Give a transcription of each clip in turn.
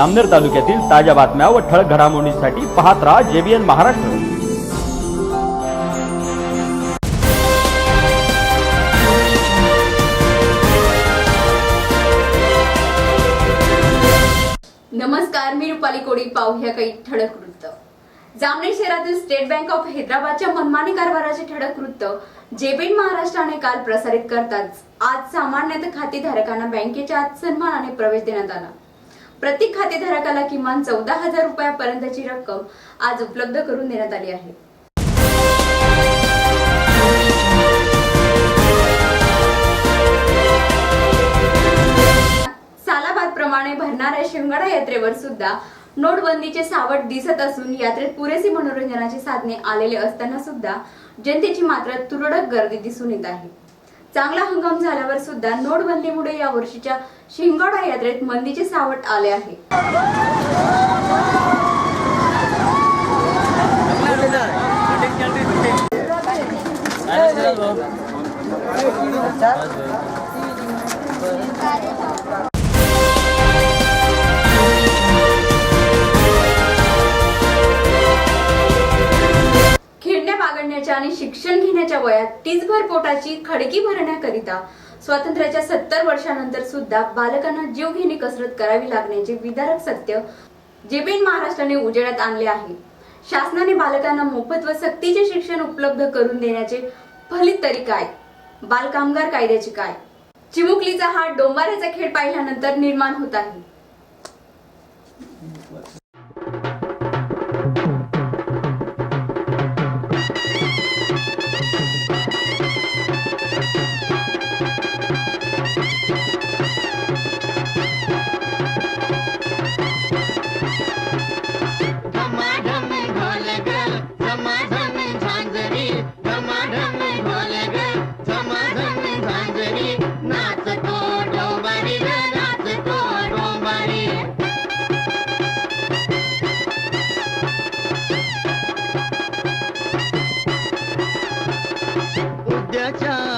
आमनेर तालुक्यातील ताज्या बातम्या व ठळक घडामोडींसाठी पाहत राहा जेबीएन महाराष्ट्र. नमस्कार मी रुपाली कोडी पाहूया काही ठळक वृत्त. जामनेर शहरातील स्टेट बँक ऑफ हैदराबादच्या मनमानी कारभाराचे ठळक वृत्त जेबीन महाराष्ट्राने काल प्रसारित करताच आज सामान्यतः खातेधारकांना बँकेच्या आज सन्मानाने प्रवेश देण्यात आला. प्रत्येक खातेधारकाला किमान चौदा हजार रुपयापर्यंतची रक्कम आज उपलब्ध करून देण्यात आली आहे. सालाबाद प्रमाणे भरणाऱ्या शिंगडा यात्रेवर सुद्धा नोटबंदीचे सावट दिसत असून यात्रेत पुरेसे मनोरंजनाची साधने आलेले असताना सुद्धा जनतेची मात्र तुरळक गर्दी दिसून येत आहे. चांगला हंगाम झाल्यावर सुद्धा नोटबंदीमुळे या वर्षीच्या शिंगोडा यात्रेत मंदीचे सावट आले आहे. खेळण्या आणि शिक्षण घेण्याच्या वयात टीचभर पोटाची खडकी भरण्याकरिता स्वातंत्र्याच्या सत्तर वर्षानंतर सुद्धा बालकांना जीवघेणी कसरत करावी लागण्याचे विदारक सत्य जेबीन महाराष्ट्राने उजेडात आणले आहे. शासनाने बालकांना मोफत व सक्तीचे शिक्षण उपलब्ध करून देण्याचे फलित तरी काय? बालकामगार कायद्याचे काय? चिमुकलीचा हा डोंबाऱ्याचा खेळ पाहिल्यानंतर निर्माण होत आहे.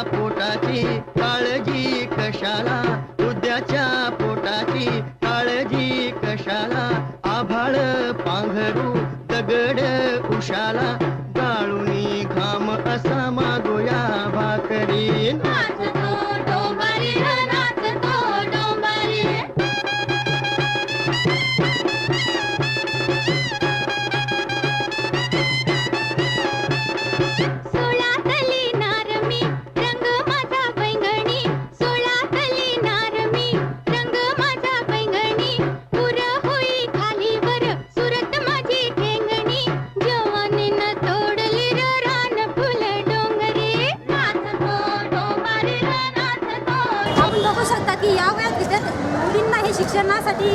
पोटाची काळजी कशाला? उद्याच्या पोटाची काळजी कशाला? आभाळ पांघरू दगड उशाला. गाळूनी అసమా शिक्षणासाठी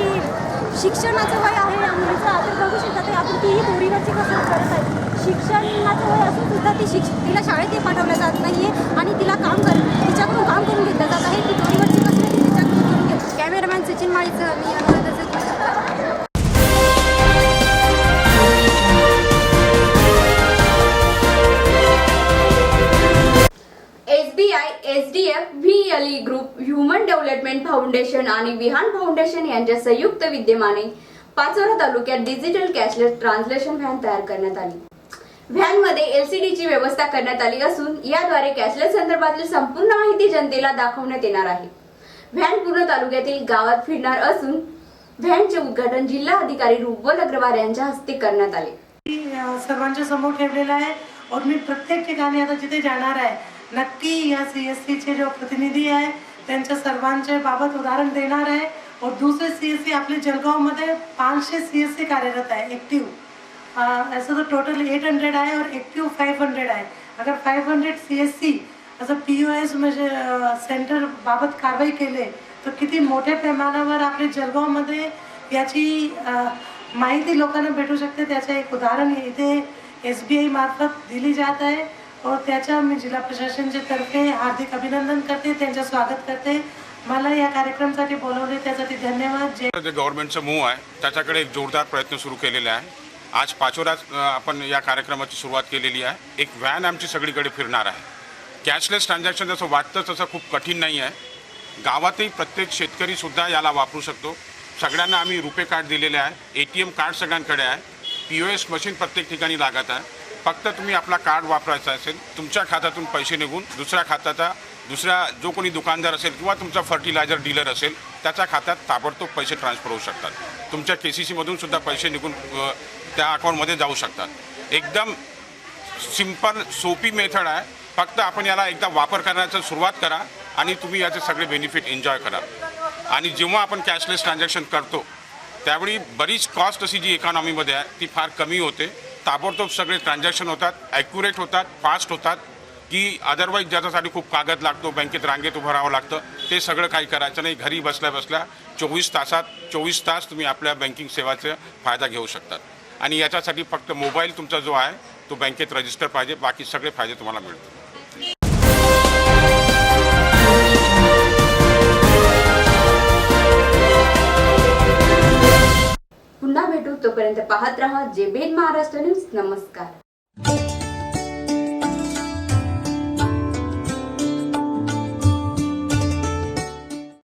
शिक्षणाचं वय आहे या मुलीचं आपण बघू शकता ते आपण तीही दोरीवरची कसरत करत आहे. शिक्षणाचं वय असून सुद्धा ती शिक्ष तिला शाळेतही पाठवलं जात नाही आहे आणि तिला काम कर तिच्याकडून काम करून घेतलं जात आहे. ती दोरीवरची कसरत ही तिच्याकडून करून घेत कॅमेरामॅन सचिन माळीचं मी अनुराधाचं SBI SDF Ali group human development foundation आणि विहान फाउंडेशन यांच्या संयुक्त विद्यमाने पाचोरा तालुक्यात डिजिटल कॅशलेस ट्रान्सलेशन व्हॅन तयार करण्यात आली. व्हॅनमध्ये एलसीडी ची व्यवस्था करण्यात आली असून याद्वारे कॅशलेस संदर्भातील संपूर्ण माहिती जनतेला दाखवण्यात येणार आहे. व्हॅन पूर्ण तालुक्यातील गावात फिरणार असून व्हॅनचे उद्घाटन जिल्हा अधिकारी रुबल अग्रवाल यांच्या हस्ते करण्यात आले. सर्वांच्या समोर ठेवलेला आहे. और मी प्रत्येक ठिकाणी आता जिथे जाणार आहे नक्की या सी एस सीचे जो प्रतिनिधी आहे त्यांच्या सर्वांच्या बाबत उदाहरण देणार आहे. और दुसरे सी एस सी आपले जळगावमध्ये पाचशे सी एस सी कार्यरत आहे ॲक्टिव्ह असं तर टोटल एट हंड्रेड आहे और ॲक्टिव्ह फाईव्ह हंड्रेड आहे. अगर five hundred C S C असं पी ओ एस म्हणजे सेंटर बाबत कारवाई केले तर किती मोठ्या प्रमाणावर आपल्या जळगावमध्ये याची माहिती लोकांना भेटू शकते? त्याचं एक उदाहरण इथे एस बी आय मार्फत दिली जात आहे. और त्याच्या मी जिल्हा प्रशासनच्या तर्फे हार्दिक अभिनंदन करते त्यांचं स्वागत करते. मला या कार्यक्रमासाठी बोलवले त्यासाठी धन्यवाद. जे गव्हर्नमेंटचं मूव आहे त्याच्याकडे एक जोरदार प्रयत्न सुरू केलेले आहे. आज पाचोऱ्यात आपण या कार्यक्रमाची सुरुवात केलेली आहे. एक व्हॅन आमची सगळीकडे फिरणार आहे. कॅशलेस ट्रान्झॅक्शन जसं वाटतं तसं खूप कठीण नाही आहे. गावातही प्रत्येक शेतकरीसुद्धा याला वापरू शकतो. सगळ्यांना आम्ही रुपे कार्ड दिलेले आहे. ए टी एम कार्ड सगळ्यांकडे आहे. पी ओ एस मशीन प्रत्येक ठिकाणी लागत आहे. फक्त तुम्ही आपला कार्ड वापरायचा असेल तुमच्या खात्यातून पैसे निघून दुसऱ्या खात्याचा दुसऱ्या जो कोणी दुकानदार असेल किंवा तुमचा फर्टिलायझर डीलर असेल त्याच्या खात्यात ताबडतोब पैसे ट्रान्सफर होऊ शकतात. तुमच्या के सी सीमधून सुद्धा पैसे निघून त्या अकाउंटमध्ये जाऊ शकतात. एकदम सिंपल सोपी मेथड आहे. फक्त आपण याला एकदा वापर करण्याचा सुरुवात करा आणि तुम्ही याचे सगळे बेनिफिट एन्जॉय करा. आणि जेव्हा आपण कॅशलेस ट्रान्झॅक्शन करतो त्यावेळी बरीच कॉस्ट अशी जी इकॉनॉमीमध्ये आहे ती फार कमी होते. ताबडतोब सगळे ट्रान्झॅक्शन होतात ॲक्युरेट होतात फास्ट होतात की अदरवाईज ज्याच्यासाठी खूप कागद लागतो बँकेत रांगेत उभं राहावं लागतं ते सगळं काही करायचं नाही. घरी बसल्या बसल्या चोवीस तासात चोवीस तास तुम्ही आपल्या बँकिंग सेवाचा फायदा घेऊ शकतात. आणि याच्यासाठी फक्त मोबाईल तुमचा जो आहे तो बँकेत रजिस्टर पाहिजे बाकी सगळे फायदे तुम्हाला मिळतील. पुन्हा भेटू तोपर्यंत पाहत रहा बेन महाराष्ट्र न्यूज. नमस्कार.